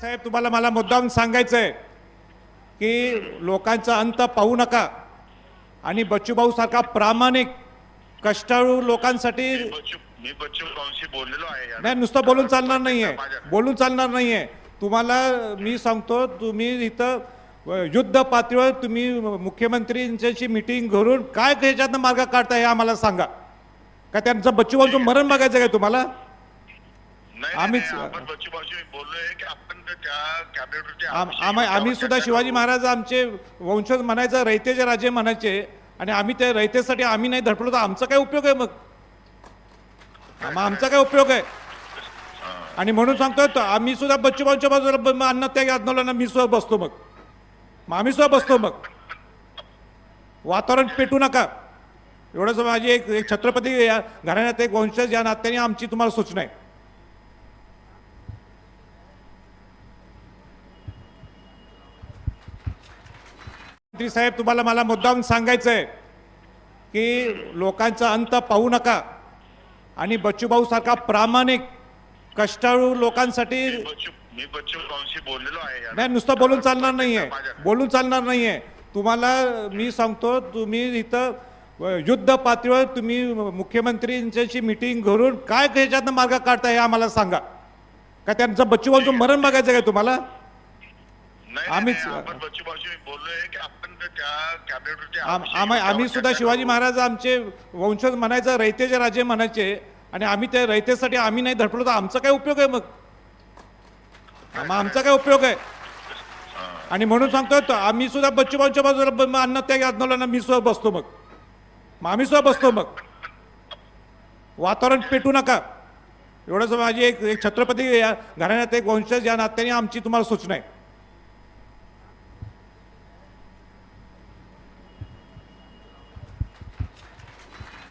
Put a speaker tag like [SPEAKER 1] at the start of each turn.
[SPEAKER 1] साहेब तुम्हाला मला मुद्दाम सांगायचं आहे की लोकांचा अंत पाहू नका. आणि बच्चूभाऊ सारखा प्रामाणिक कष्टाळू लोकांसाठी
[SPEAKER 2] मी बोललेलो आहे
[SPEAKER 1] नाही नुसतं बोलून चालणार नाही आहे. बोलून चालणार नाही आहे तुम्हाला मी सांगतो तुम्ही इथं युद्ध पातळीवर तुम्ही मुख्यमंत्र्यांच्याशी मिटिंग घरून काय ह्याच्यातनं मार्ग काढताय हे आम्हाला सांगा. का त्यांचं बच्चूभाऊचं मरण बघायचं काय तुम्हाला? आम्हीच- आम्ही आम्ही सुद्धा शिवाजी. महाराज आमचे वंशज म्हणायचं रयतेचे राजे म्हणायचे आणि आम्ही त्या रयतेसाठी आम्ही नाही धडपडलो तर आमचा काय उपयोग आहे मग? आम- आमचा काय उपयोग आहे? आणि म्हणून सांगतोय तो, आम्ही सुद्धा बच्चूभाऊच्या बाजूला अन्नत्याग आंदोलनात मी सुद्धा बसतो मग. मग आम्ही सुद्धा बसतो मग. वातावरण पेटू नका. एवढंच माझी एक छत्रपती घराण्यात एक वंशज या नात्याने आमची तुम्हाला सूचना आहे. मंत्री साहेब तुम्हाला मला मुद्दाम सांगायचं आहे की लोकांचा अंत पाहू नका. आणि बच्चूभाऊ सारखा प्रामाणिक कष्टाळू लोकांसाठी
[SPEAKER 2] मी बोललेलो आहे
[SPEAKER 1] नाही नुसतं बोलून चालणार नाही आहे
[SPEAKER 2] माझ्याकडे.
[SPEAKER 1] बोलून चालणार नाही आहे तुम्हाला मी सांगतो तुम्ही इथं युद्ध पातळीवर तुम्ही मुख्यमंत्र्यांच्याशी मिटिंग घरून काय ह्याच्यातनं मार्ग काढताय हे आम्हाला सांगा. का त्यांचं बच्चूभाऊचं मरण बघायचं काय तुम्हाला? आम्हीच-
[SPEAKER 2] आपण बोललोय की आपण त्या
[SPEAKER 1] आम्ही सुद्धा शिवाजी. महाराज आमचे वंशज म्हणायचं रयतेचे राजे म्हणायचे आणि आम्ही त्या रयतेसाठी आम्ही नाही धडपडलो तर आमचा काय उपयोग आहे मग? आम- आमचा काय उपयोग आहे? आणि म्हणून सांगतोय तो, आम्ही सुद्धा बच्चूभाऊच्या बाजूला मग अन्नत्याग आंदोलनात मी सुद्धा बसतो मग. मग आम्ही सुद्धा बसतो मग. वातावरण पेटू नका. एवढंच माझी एक छत्रपती घराण्यात एक वंशज या नात्याने आमची तुम्हाला सूचना आहे.